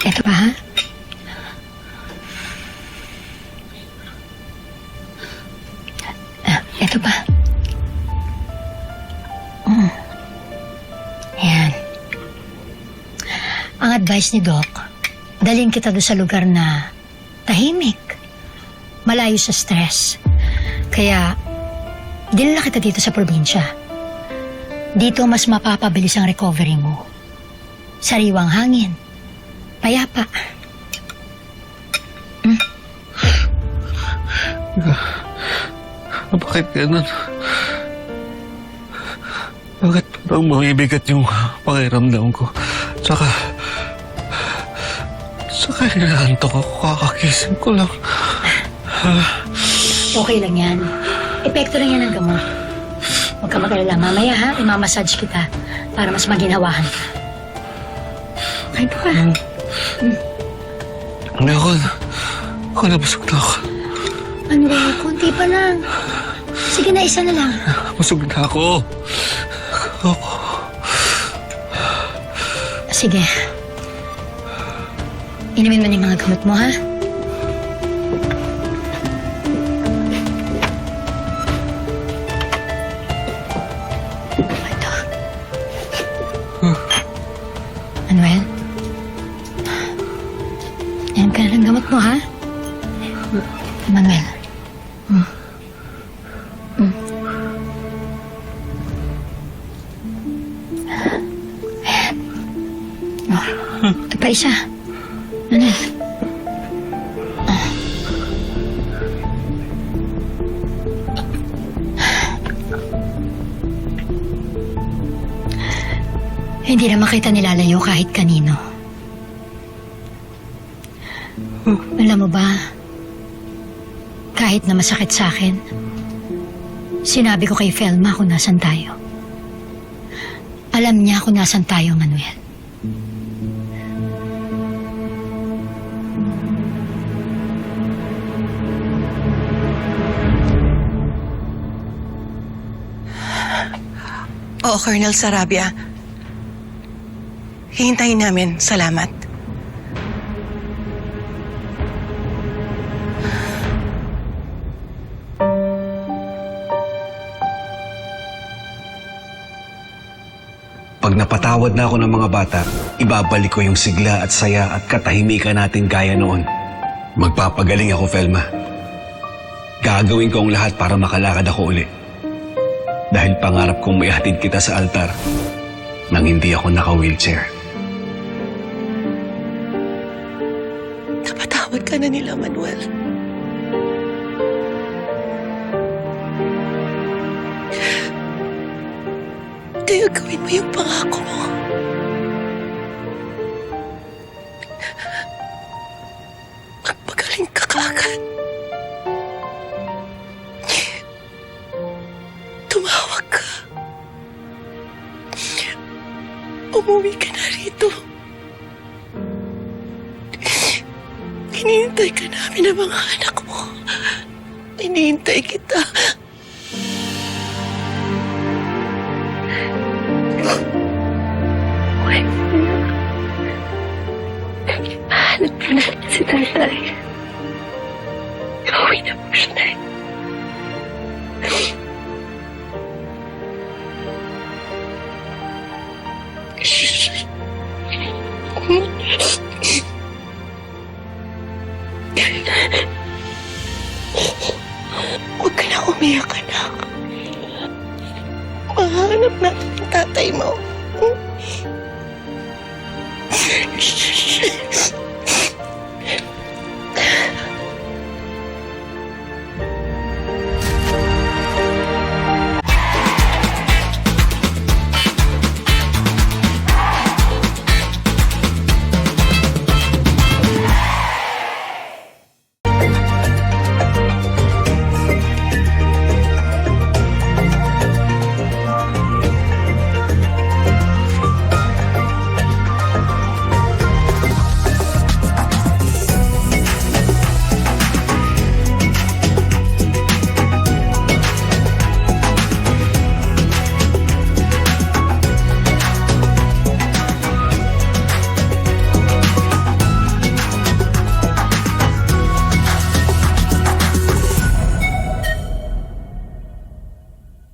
Ito pa, ha? Ah, ito pa. Mm. Ayan. Ang advice ni Doc, dalhin kita doon sa lugar na tahimik, malayo sa stress. Kaya, dinala kita dito sa probinsya. Dito mas mapapabilis ang recovery mo. Sariwang hangin Payapa. Bakit ganun? Bakit parang mabibigat yung pakiramdam ko? Tsaka... Tsaka inaantok ako kakakising ko lang. Okay lang yan. Epekto lang yan ng gamot. Huwag ka mag-alala. Mamaya ha, imamassage kita para mas maginhawahan ka. Ay, pa Hindi ako... Ako nabusog na ako. Ano ba? Kunti pa lang. Sige na, isa na lang. Busog na ako. Ako. Sige. Inumin mo na yung mga gamot mo, ha? Yan ka na ng gamot mo, ha? Manuel. Mm. Mm. Oh, ito pa isa. Manuel. Ah. Hindi naman kita nilalayo kahit kanino. Alam mo ba, kahit na masakit sa akin, sinabi ko kay Felma kung nasan tayo. Alam niya kung nasan tayo, Manuel. Oo, Colonel Sarabia. Hihintayin namin. Salamat. Pag napatawad na ako ng mga bata, ibabalik ko yung sigla at saya at katahimikan natin gaya noon. Magpapagaling ako, Felma. Gagawin ko ang lahat para makalakad ako uli. Dahil pangarap kong maihatid kita sa altar nang hindi ako naka-wheelchair. Napatawad ka na nila, Manuel. Kaya gawin mo yung pangako mo. Magpagaling ka kaagad. Tumawag ka. Umuwi ka na rito. Hinihintay ka namin ng mga anak mo. Hinihintay kita. Siya na. Huwag ka na umiyak, anak. Mahanap natin tatay mo.